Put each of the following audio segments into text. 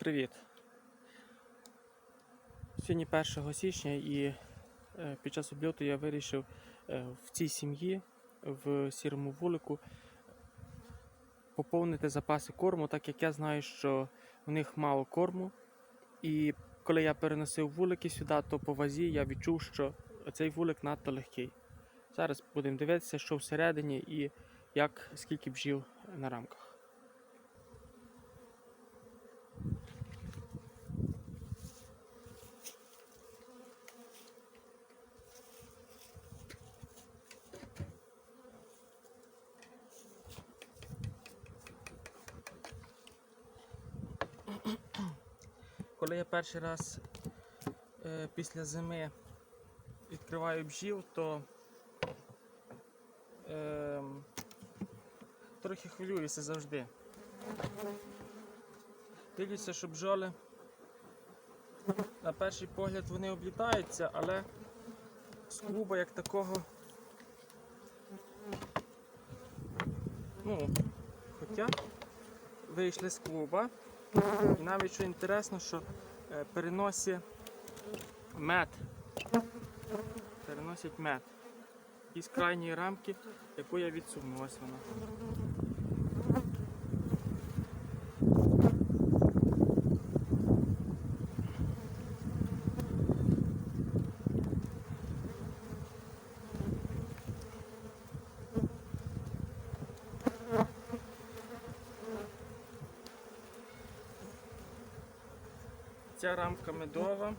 Привіт. Сьогодні 1 січня і е, під час обльоту я вирішив е, в цій сім'ї в сірому вулику поповнити запаси корму, так як я знаю, що в них мало корму. І коли я переносив вулики сюди, то по вазі я відчув, що цей вулик надто легкий. Зараз будемо дивитися, що всередині і як скільки бджіл на рамках. Коли я перший раз е, після зими відкриваю бджіл, то е, трохи хвилююся завжди. Дивлюся, що бджоли на перший погляд вони облітаються, але з клуба як такого. Ну, хоча вийшли з клуба. І навіть що інтересно, що переносять переносить мед. Переносять мед. Із крайньої рамки, яку я відсунув. Вона. Ця рамка медова.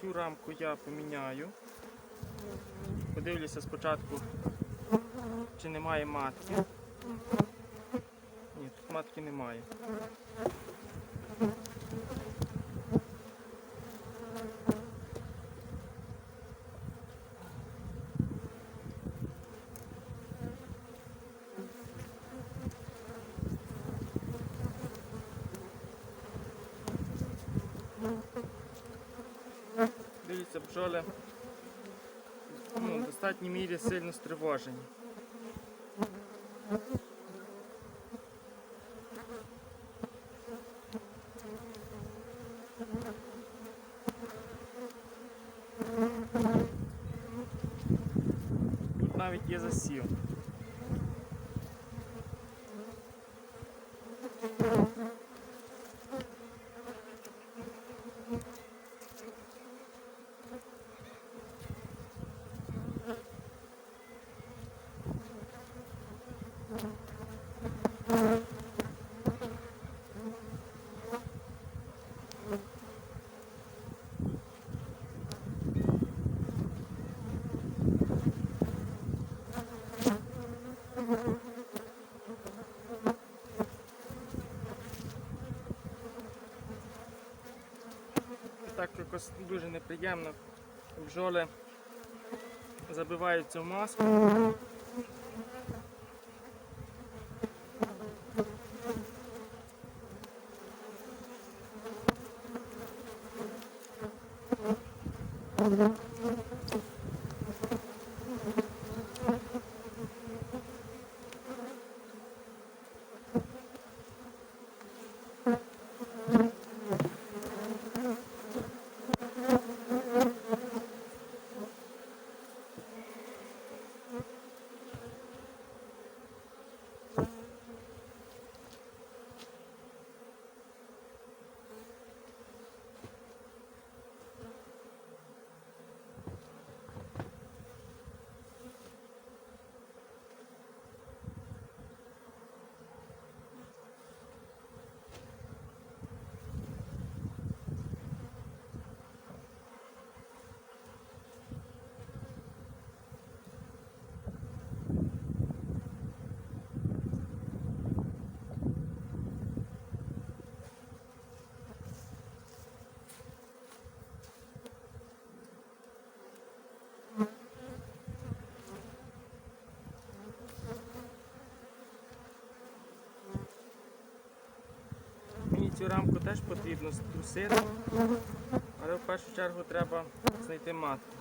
Цю рамку я поміняю. Подивлюся спочатку, чи немає матки. Ні, тут матки немає. Бджоли ну, в достатній мірі сильно стривожені. Тут навіть є засів. Так якось дуже неприємно. Бджоли забиваються в маску. Мені цю рамку теж потрібно струсити, але в першу чергу треба знайти матку.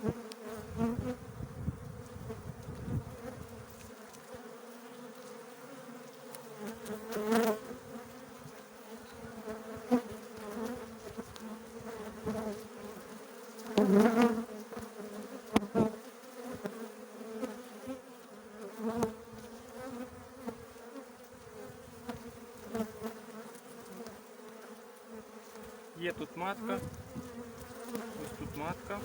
Є тут матка. Ось тут матка.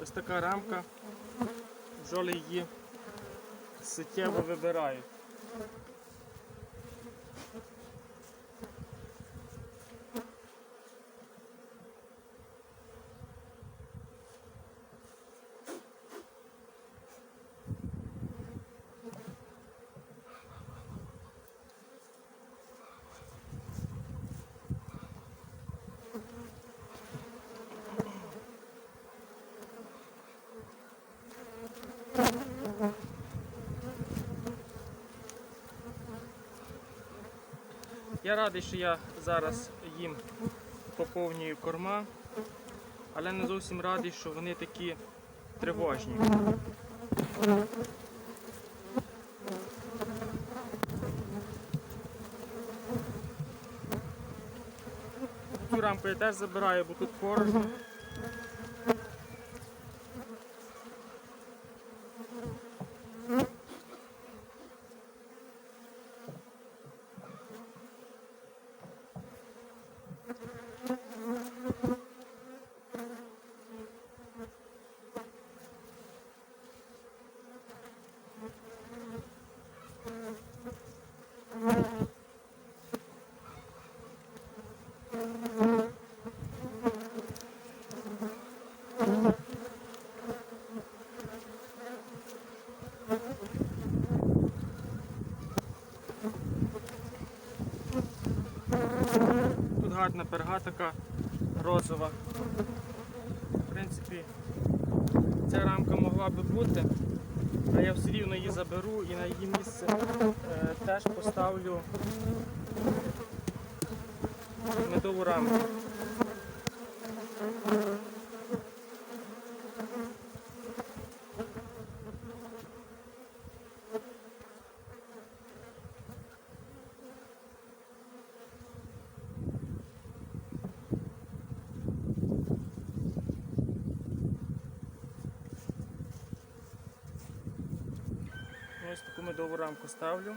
Ось така рамка. Бджоли її суттєво вибирають. Я радий, що я зараз їм поповнюю корма, але не зовсім радий, що вони такі тривожні. Цю рамку я теж забираю, бо тут порожньо. Гарна перга така розова. В принципі, ця рамка могла би бути, а я все рівно її заберу і на її місце е, теж поставлю медову рамку. Ось таку медову рамку ставлю.